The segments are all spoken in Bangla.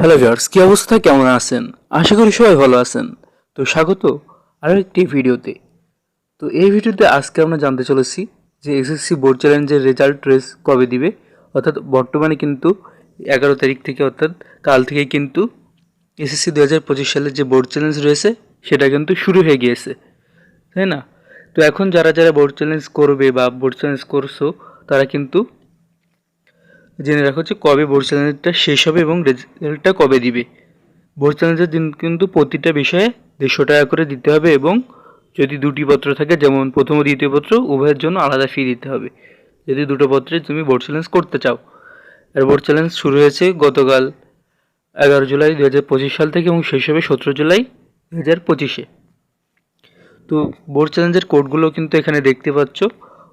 হ্যালো ভিউয়ার্স কী অবস্থা? কেমন আছেন? আশা করি সবাই ভালো আছেন। তো স্বাগত আরও একটি ভিডিওতে। তো এই ভিডিওতে আজকে আমরা জানতে চলেছি যে এসএসসি বোর্ড চ্যালেঞ্জের রেজাল্ট রেস কবে দিবে? অর্থাৎ বর্তমানে কিন্তু এগারো তারিখ থেকে, অর্থাৎ কাল থেকে কিন্তু এসএসসি দু হাজার পঁচিশ সালের যে বোর্ড চ্যালেঞ্জ রয়েছে, সেটা কিন্তু শুরু হয়ে গিয়েছে। তাই না? তো এখন যারা যারা বোর্ড চ্যালেঞ্জ করবে বা বোর্ড চ্যালেঞ্জ করছ, তারা কিন্তু জেনে রাখো যে কবে চ্যালেঞ্জটা শেষ হবে এবং রেজাল্টটা কবে দিবে। চ্যালেঞ্জের দিন কিন্তু প্রতিটা বিষয়ে দেড়শো টাকা করে দিতে হবে এবং যদি দুটি পত্র থাকে, যেমন প্রথম ও দ্বিতীয় পত্র, উভয়ের জন্য আলাদা ফি দিতে হবে। যদি দুটো পত্রে তুমি বোর্ড চ্যালেঞ্জ করতে চাও। আর বোর্ড চ্যালেঞ্জ শুরু হয়েছে গতকাল এগারো জুলাই দু হাজার পঁচিশ সাল থেকে এবং শেষ হবে সতেরো জুলাই দু হাজার পঁচিশে। তো বোর্ড চ্যালেঞ্জের কোডগুলো কিন্তু এখানে দেখতে পাচ্ছ।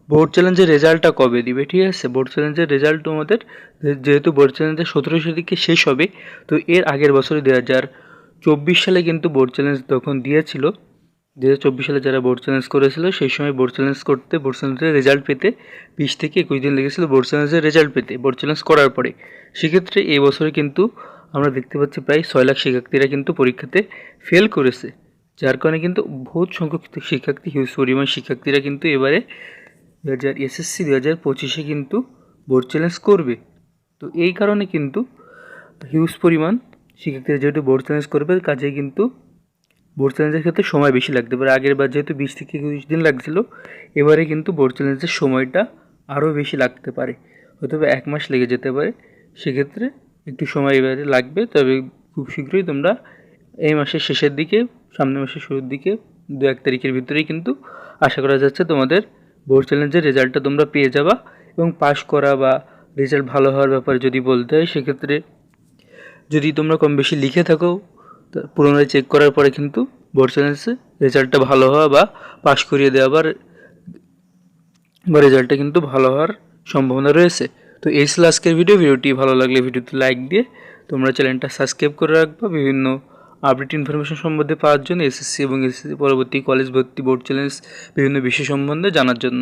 বোর্ড চ্যালেঞ্জের রেজাল্টটা কবে দিবে, ঠিক আছে? বোর্ড চ্যালেঞ্জের রেজাল্ট তোমাদের, যেহেতু বোর্ড চ্যালেঞ্জের সতেরোশো দিকে শেষ হবে, তো এর আগের বছরে দু হাজার চব্বিশ সালে কিন্তু বোর্ড চ্যালেঞ্জ তখন দিয়েছিল। দু হাজার চব্বিশ সালে যারা বোর্ড চ্যালেঞ্জ করেছিল, সেই সময় বোর্ড চ্যালেঞ্জ করতে বোর্ড চ্যালেঞ্জের রেজাল্ট পেতে বিশ থেকে একুশ দিন লেগেছিল বোর্ড চ্যালেঞ্জের রেজাল্ট পেতে বোর্ড চ্যালেঞ্জ করার পরে। সেক্ষেত্রে এই বছরে কিন্তু আমরা দেখতে পাচ্ছি প্রায় ছয় লাখ শিক্ষার্থীরা কিন্তু পরীক্ষাতে ফেল করেছে, যার কারণে কিন্তু বহুত সংখ্যক শিক্ষার্থী হিউজ পরিমাণ শিক্ষার্থীরা কিন্তু এবারে দু হাজার এসএসসি দু হাজার পঁচিশে কিন্তু বোর্ড চ্যালেঞ্জ করবে। তো এই কারণে কিন্তু হিউজ পরিমাণ শিক্ষার্থীরা যেহেতু বোর্ড চ্যালেঞ্জ করবে কাজে কিন্তু বোর্ড চ্যালেঞ্জের ক্ষেত্রে সময় বেশি লাগতে পারে। আগের বার যেহেতু বিশ থেকে একুশ দিন লাগছিল, এবারে কিন্তু বোর্ড চ্যালেঞ্জের সময়টা আরও বেশি লাগতে পারে। হয়তো এক মাস লেগে যেতে পারে। সেক্ষেত্রে একটু সময় এবারে লাগবে, তবে খুব শীঘ্রই তোমরা এই মাসের শেষের দিকে, সামনের মাসের শুরুর দিকে দু এক তারিখের ভিতরেই কিন্তু আশা করা যাচ্ছে তোমাদের বোর্ড চ্যালেঞ্জের রেজাল্টটা তোমরা পেয়ে যাবা এবং পাশ করা বা রেজাল্ট ভালো হওয়ার ব্যাপারে যদি বলতে হয়, সেক্ষেত্রে যদি তোমরা কম বেশি লিখে থাকো পুনরায় চেক করার পরে কিন্তু বোর্ড চ্যালেঞ্জে রেজাল্টটা ভালো হওয়া বা পাশ করিয়ে দেওয়া বা বা রেজাল্টটা কিন্তু ভালো হওয়ার সম্ভাবনা রয়েছে। তো এই ছিল আজকের ভিডিও ভিডিওটি ভালো লাগলে ভিডিওতে লাইক দিয়ে তোমরা চ্যানেলটা সাবস্ক্রাইব করে রাখবা। বিভিন্ন আপডেট ইনফরমেশন সম্বন্ধে পাওয়ার জন্য এসএসসি এবং এসএসসি পরবর্তী কলেজ ভর্তি বোর্ড চ্যালেঞ্জ বিভিন্ন বিষয় সম্বন্ধে জানার জন্য।